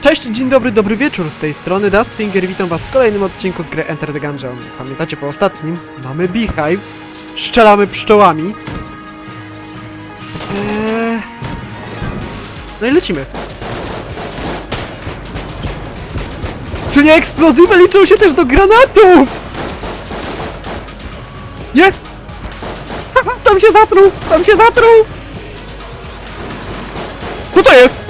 Cześć, dzień dobry, dobry wieczór z tej strony Dustfinger, witam was w kolejnym odcinku z gry Enter the Gungeon. Pamiętacie po ostatnim? Mamy Beehive, strzelamy pszczołami. Eee... No i lecimy. Czy nie eksplozywy liczą się też do granatów? Nie? Tam się zatruł! Sam się zatruł! Co to jest?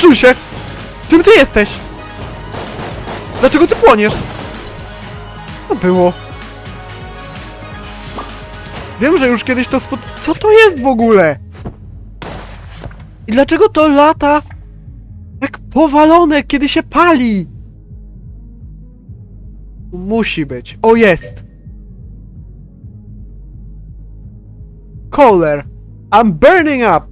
Odsuń się! Czym ty jesteś? Dlaczego ty płoniesz? To było. Wiem, że już kiedyś to spod... Co to jest w ogóle? I dlaczego to lata jak powalone, kiedy się pali? Musi być. O, jest! Kohler, I'm burning up!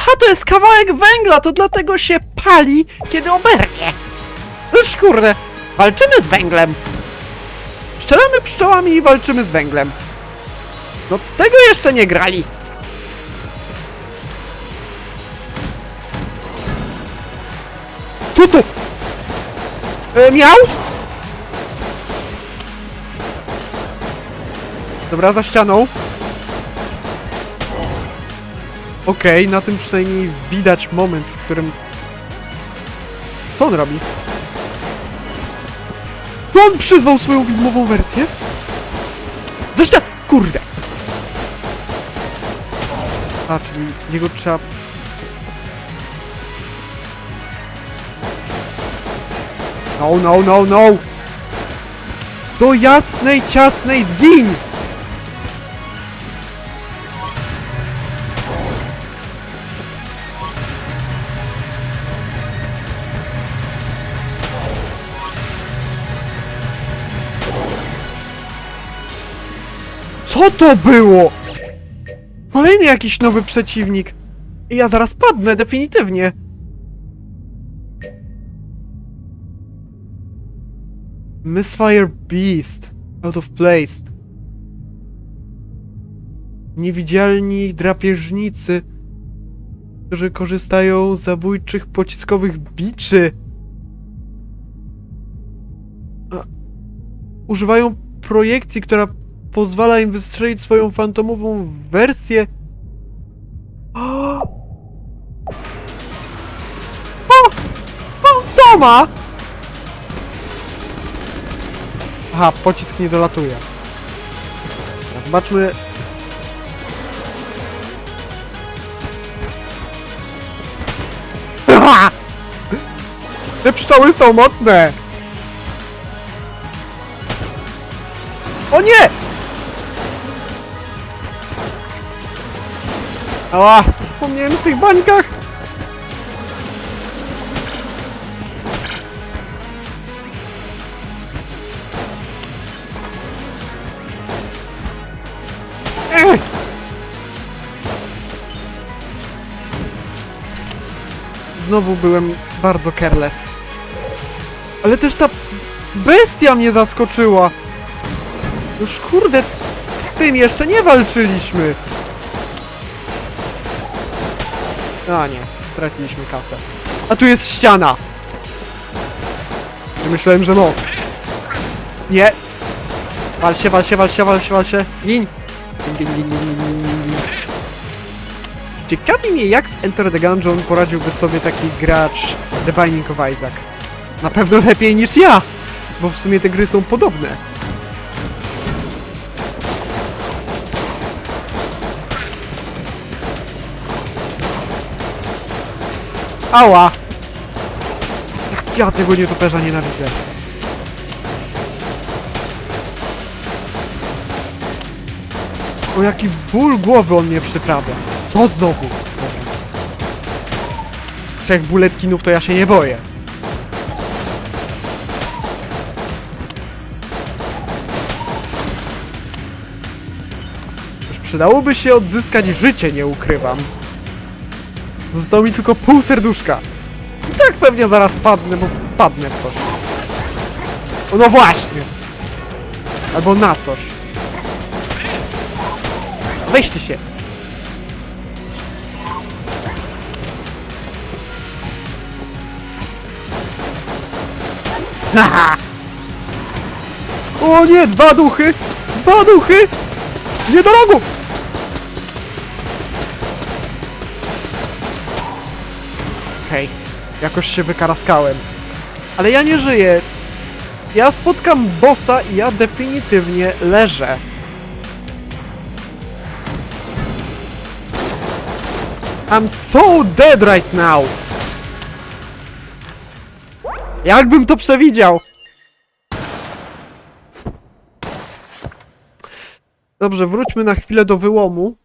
Aha, to jest kawałek węgla, to dlatego się pali, kiedy oberwie. Już kurde, walczymy z węglem. Strzelamy pszczołami i walczymy z węglem. No tego jeszcze nie grali. Co to? E, miał? Dobra, za ścianą. Okej, na tym przynajmniej widać moment, w którym... Co on robi? On przyzwał swoją widmową wersję? Zresztą... Kurde! A, czyli jego trzeba... No, no, no, no! Do jasnej, ciasnej zgiń! Co to było? Kolejny jakiś nowy przeciwnik. I ja zaraz padnę, definitywnie. Misfire Beast. Out of place. Niewidzialni drapieżnicy, którzy korzystają z zabójczych pociskowych biczy. A, używają projekcji, która pozwala im wystrzelić swoją fantomową wersję. O! O! Fantoma! Aha, pocisk nie dolatuje. Zobaczmy. Te pszczoły są mocne! O nie! Ała, zapomniałem o tych bańkach! Znowu byłem bardzo careless. Ale też ta bestia mnie zaskoczyła! Już kurde, z tym jeszcze nie walczyliśmy! A nie, straciliśmy kasę. A tu jest ściana! Myślałem, że most. Nie! Wal się, wal się, wal się, wal się, wal się. Gin! Ciekawi mnie, jak w Enter the Gungeon poradziłby sobie taki gracz The Binding of Isaac. Na pewno lepiej niż ja! Bo w sumie te gry są podobne. Ała! Jak ja tego nietoperza nienawidzę. O jaki ból głowy on mnie przyprawia. Co znowu? Trzech buletkinów to ja się nie boję. Już przydałoby się odzyskać życie, nie ukrywam. Zostało mi tylko pół serduszka. I tak pewnie zaraz padnę, bo padnę w coś. No właśnie. Albo na coś. Weź ty się. Haha! O nie, dwa duchy! Dwa duchy! Nie do rogu! Jakoś się wykaraskałem. Ale ja nie żyję. Ja spotkam bossa i ja definitywnie leżę. I'm so dead right now! Jakbym to przewidział! Dobrze, wróćmy na chwilę do wyłomu.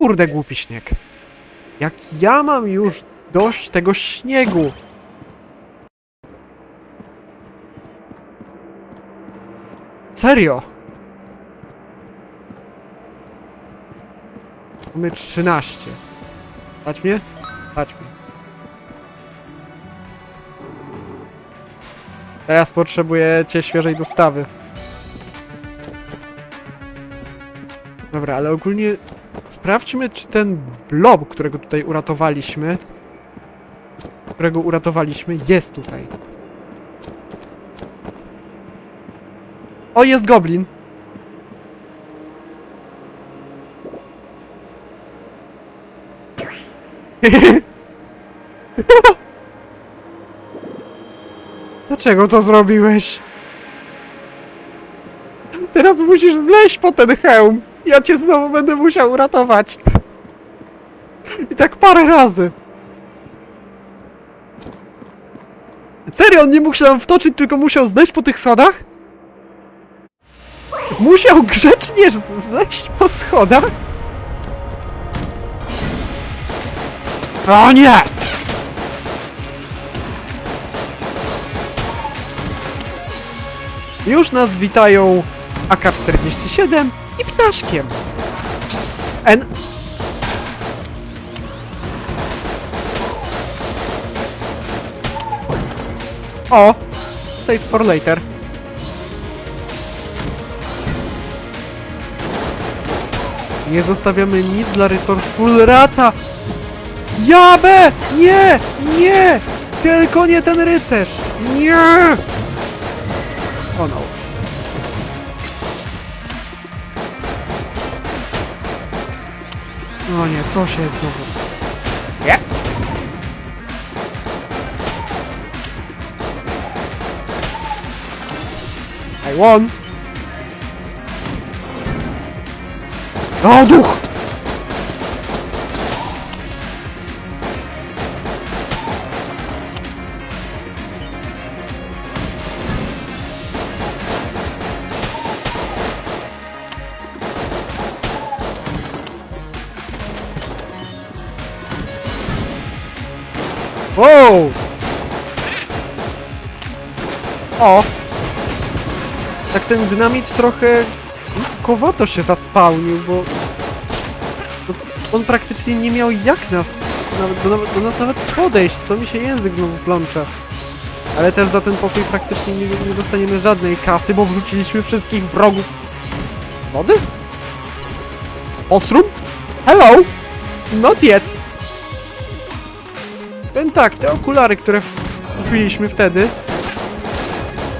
Kurde, głupi śnieg. Jak ja mam już dość tego śniegu. Serio? Mamy 13. Patrz mnie? Patrz mnie. Teraz potrzebujecie świeżej dostawy. Dobra, ale ogólnie sprawdźmy, czy ten blob, którego tutaj uratowaliśmy, którego uratowaliśmy, jest tutaj. O, jest goblin! Dlaczego to zrobiłeś? Teraz musisz zleźć po ten hełm. Ja cię znowu będę musiał uratować. I tak parę razy. Serio, on nie mógł się tam wtoczyć, tylko musiał zleźć po tych schodach? Musiał grzecznie z- zleźć po schodach? O nie! Już nas witają AK-47 i ptaszkiem. N... O! Save for later. Nie zostawiamy nic dla Resourceful Rata! Jabę! Nie! Nie! Tylko nie ten rycerz! Nie! O no. O nie, co się znowu? Nie? I won! O, duch! O! Tak ten dynamit trochę kowato się zaspałnił, bo... bo on praktycznie nie miał jak nas... Nawet, do, do nas nawet podejść, co mi się język znowu plącze. Ale też za ten pokój praktycznie nie, nie dostaniemy żadnej kasy, bo wrzuciliśmy wszystkich wrogów. Wody? Osrum? Hello? Not yet. Powiem tak, te okulary, które kupiliśmy wtedy,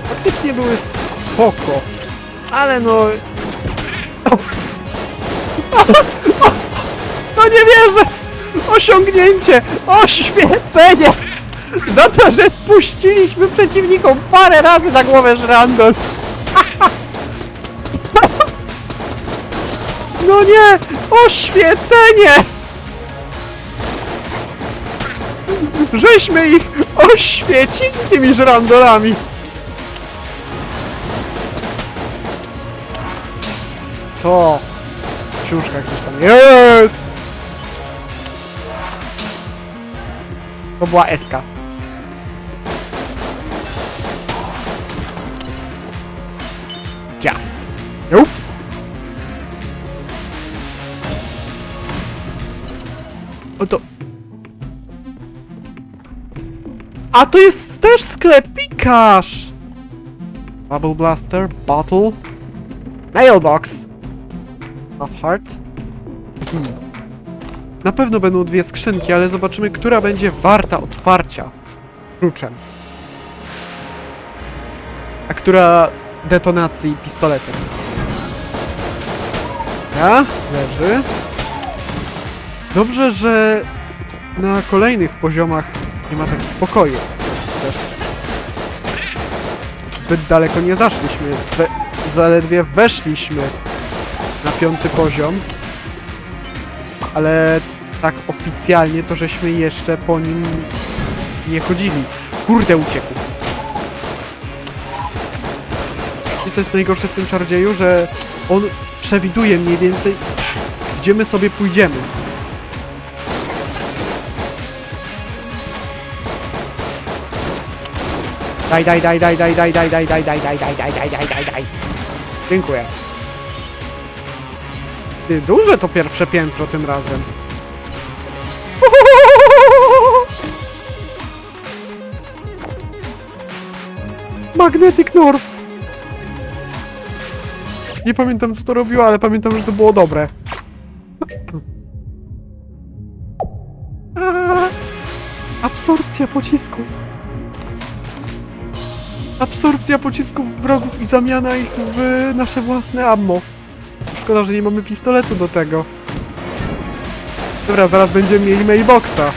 faktycznie były spoko, ale no... No nie wierzę! Osiągnięcie! Oświecenie! Za to, że spuściliśmy przeciwnikom parę razy na głowę żrandol! No nie! Oświecenie! Żeśmy ich oświecili tymi żrandolami! Co? Książka gdzieś tam jest! To była Eska. Just. A to jest też sklepikarz! Bubble Blaster, Bottle. Mailbox! Of heart? Hmm. Na pewno będą dwie skrzynki, ale zobaczymy, która będzie warta otwarcia kluczem. A która detonacji pistoletem. Ja? Leży. Dobrze, że na kolejnych poziomach nie ma takich pokoi. Też zbyt daleko nie zaszliśmy. We, zaledwie weszliśmy na piąty poziom. Ale tak oficjalnie to żeśmy jeszcze po nim nie chodzili. Kurde, uciekł. I co jest najgorsze w tym czardzieju, że on przewiduje mniej więcej, gdzie my sobie pójdziemy. Daj, daj, daj, daj, daj, daj, daj, daj, daj, daj, daj, daj, daj, daj, daj, daj, daj. Dziękuję. Ty, duże to pierwsze piętro tym razem. Magnetic North. Nie pamiętam co to robiło, ale pamiętam, że to było dobre. Absorpcja pocisków. Absorpcja pocisków wrogów i zamiana ich w nasze własne ammo. Szkoda, że nie mamy pistoletu do tego. Dobra, zaraz będziemy mieli mailboxa.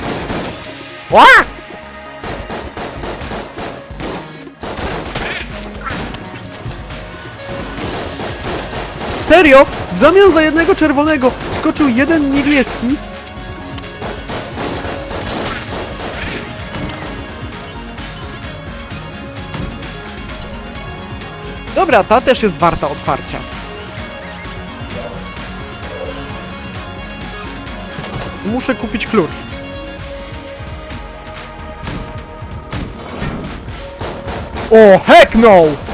Ła! Serio? W zamian za jednego czerwonego skoczył jeden niebieski? Dobra, ta też jest warta otwarcia. Muszę kupić klucz. O, heck no!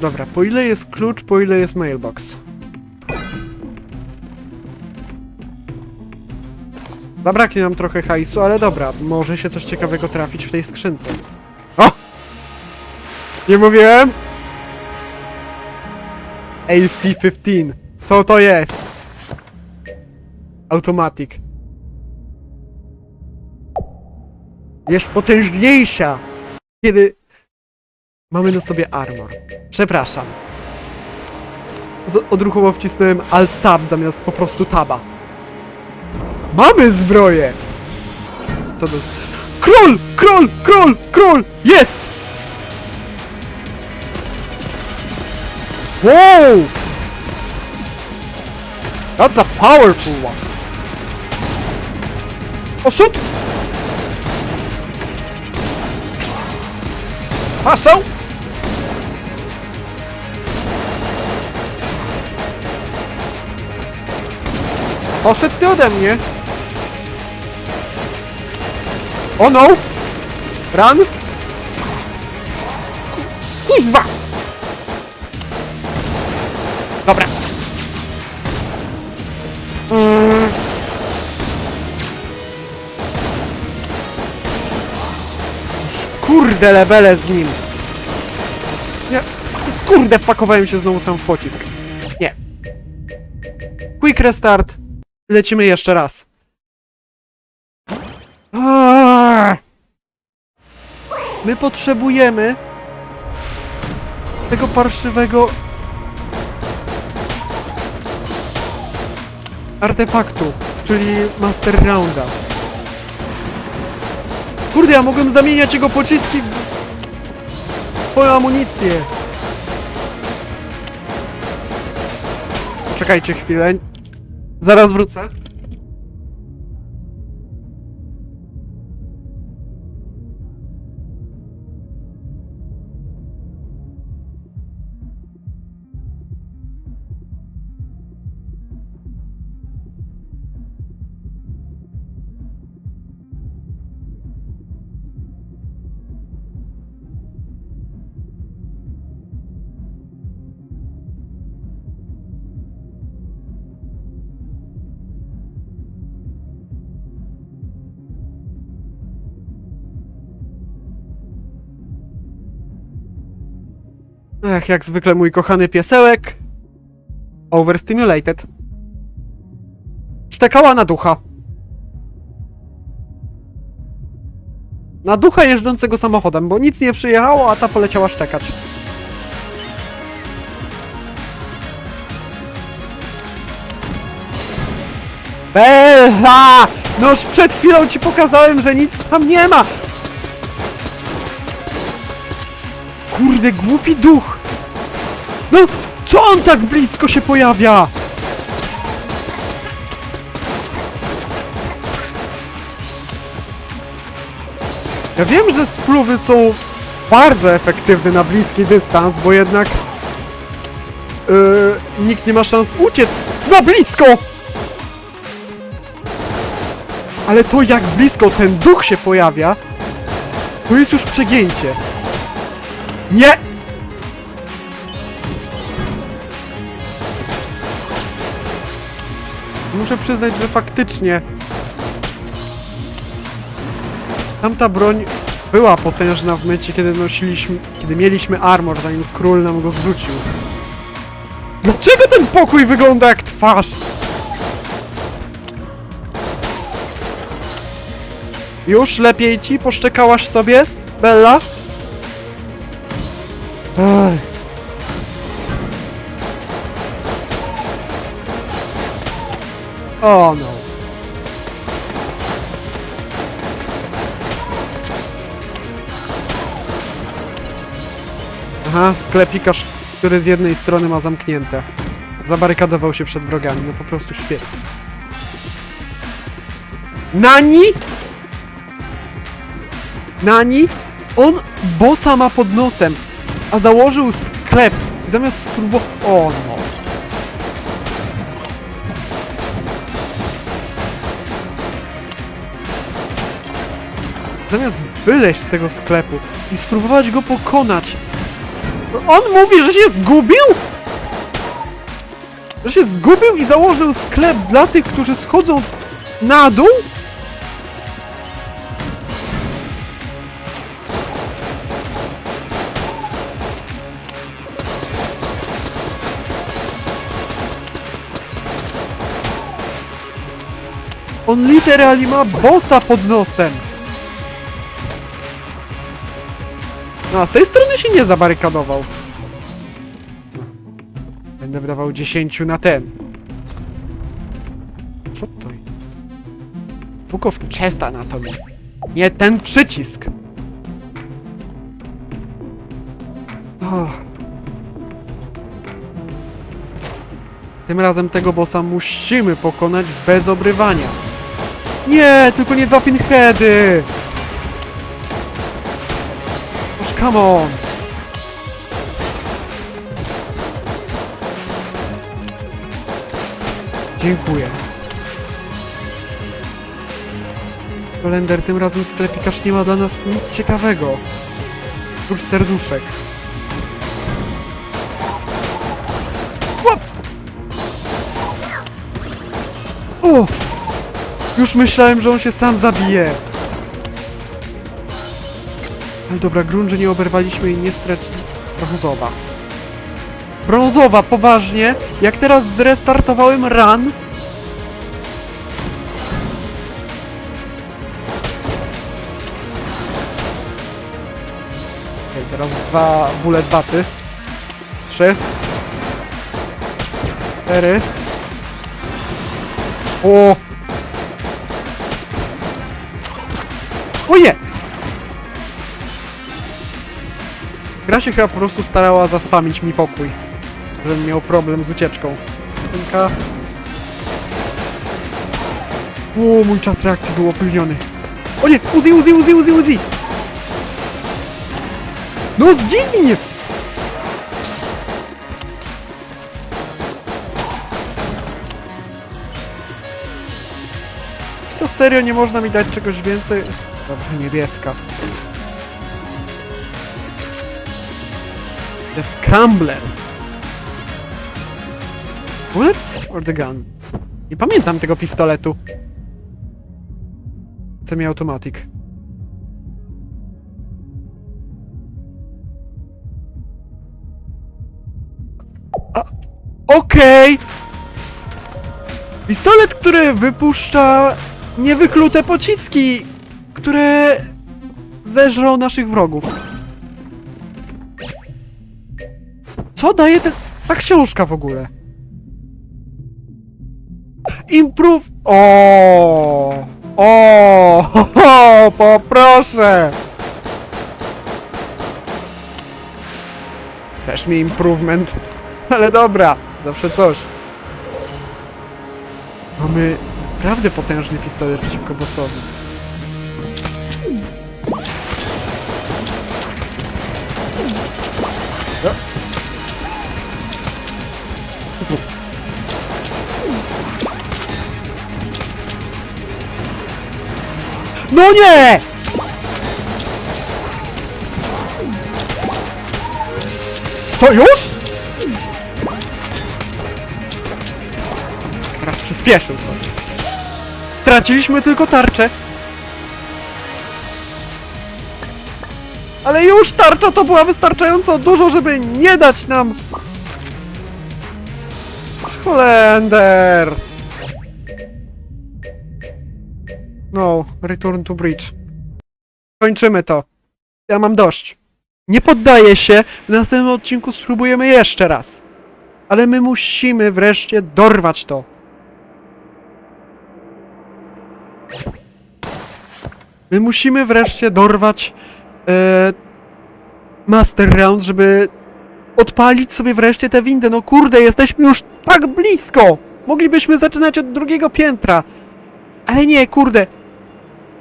Dobra, po ile jest klucz, po ile jest mailbox? Zabraknie nam trochę hajsu, ale dobra, może się coś ciekawego trafić w tej skrzynce. O! Nie mówiłem? AC-15. Co to jest? Automatic. Jest potężniejsza, kiedy mamy na sobie armor. Przepraszam. Z odruchowo wcisnąłem Alt-Tab zamiast po prostu Taba. Mamy zbroję! Co to? Król! Król! Król! Król! Jest! Wow! That's a powerful one! O, shoot! Poszedł ty ode mnie! O no! Run! Kuźwa! Dobra. Mm. Kurde levele z nim! Nie, kurde wpakowałem się znowu sam w pocisk. Nie. Quick restart. Lecimy jeszcze raz. My potrzebujemy tego parszywego artefaktu, czyli Master Rounda. Kurde, ja mogłem zamieniać jego pociski w swoją amunicję. Poczekajcie chwilę. Zaraz wrócę. Ech, jak zwykle mój kochany piesełek. Overstimulated. Szczekała na ducha. Na ducha jeżdżącego samochodem, bo nic nie przyjechało, a ta poleciała szczekać. Bella! Noż przed chwilą ci pokazałem, że nic tam nie ma! Kurde, głupi duch! No, co on tak blisko się pojawia? Ja wiem, że spluwy są bardzo efektywne na bliski dystans, bo jednak yy, nikt nie ma szans uciec na blisko! Ale to jak blisko ten duch się pojawia, to jest już przegięcie. Nie! Muszę przyznać, że faktycznie tamta broń była potężna w momencie, kiedy nosiliśmy, kiedy mieliśmy armor, zanim król nam go zrzucił. Dlaczego ten pokój wygląda jak twarz? Już lepiej ci? Poszczekałaś sobie, Bella? Ech. No. Aha, sklepikarz, który z jednej strony ma zamknięte. Zabarykadował się przed wrogami, no po prostu świetnie. Nani? Nani? On bossa ma pod nosem, a założył sklep. Zamiast spróbować... O no. Zamiast wyleźć z tego sklepu i spróbować go pokonać. On mówi, że się zgubił? Że się zgubił i założył sklep dla tych, którzy schodzą na dół? On literalnie ma bossa pod nosem. No, a z tej strony się nie zabarykadował. Będę wydawał 10 na ten. Co to jest? Book of Chest Anatomy. Nie ten przycisk. Oh. Tym razem tego bossa musimy pokonać bez obrywania. Nie, tylko nie dwa pinheady! Oż come on! Dziękuję. Kolender, tym razem sklepikarz nie ma dla nas nic ciekawego. Oprócz serduszek. Łap! O! Już myślałem, że on się sam zabije. Ale dobra, grunży nie oberwaliśmy i nie stracili. Brązowa. Brązowa, poważnie? Jak teraz zrestartowałem run? Okej, teraz dwa bullet baty. Trzy. Cztery. O! O nie! Gra się chyba po prostu starała zaspamić mi pokój. Żebym miał problem z ucieczką. Tylko... O, mój czas reakcji był opóźniony. O nie! Uzi, Uzi, Uzi, Uzi, Uzi! No zgin mnie! Czy to serio nie można mi dać czegoś więcej? Dobra, niebieska. The Scrambler. Bullet or the gun? Nie pamiętam tego pistoletu. Semi-automatic. Okej. Pistolet, który wypuszcza niewyklute pociski, które zeżrą naszych wrogów. Co daje te, ta książka w ogóle? Improve... O, o, ho, ho, poproszę! Też mi improvement. Ale dobra, zawsze coś. Mamy naprawdę potężny pistolet przeciwko bossowi. No nie! To już? Teraz przyspieszył sobie. Straciliśmy tylko tarczę. Ale już tarcza to była wystarczająco dużo, żeby nie dać nam... Holender! No, return to bridge. Kończymy to. Ja mam dość. Nie poddaję się. W następnym odcinku spróbujemy jeszcze raz. Ale my musimy wreszcie dorwać to. My musimy wreszcie dorwać e, Master Round, żeby odpalić sobie wreszcie te windy. No kurde, jesteśmy już tak blisko! Moglibyśmy zaczynać od drugiego piętra. Ale nie, kurde.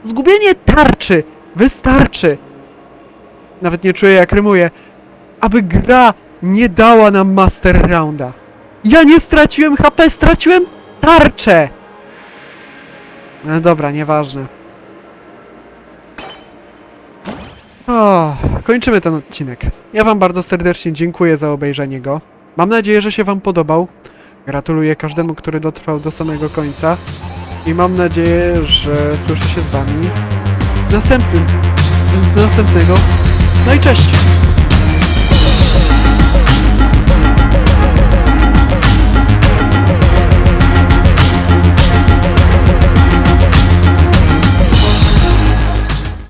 Zgubienie tarczy wystarczy. Nawet nie czuję jak rymuję. Aby gra nie dała nam Master Rounda. Ja nie straciłem HP, straciłem tarczę! No dobra, nieważne. O, kończymy ten odcinek. Ja wam bardzo serdecznie dziękuję za obejrzenie go. Mam nadzieję, że się wam podobał. Gratuluję każdemu, który dotrwał do samego końca. I mam nadzieję, że słyszę się z wami następnym. Następnego. No i cześć!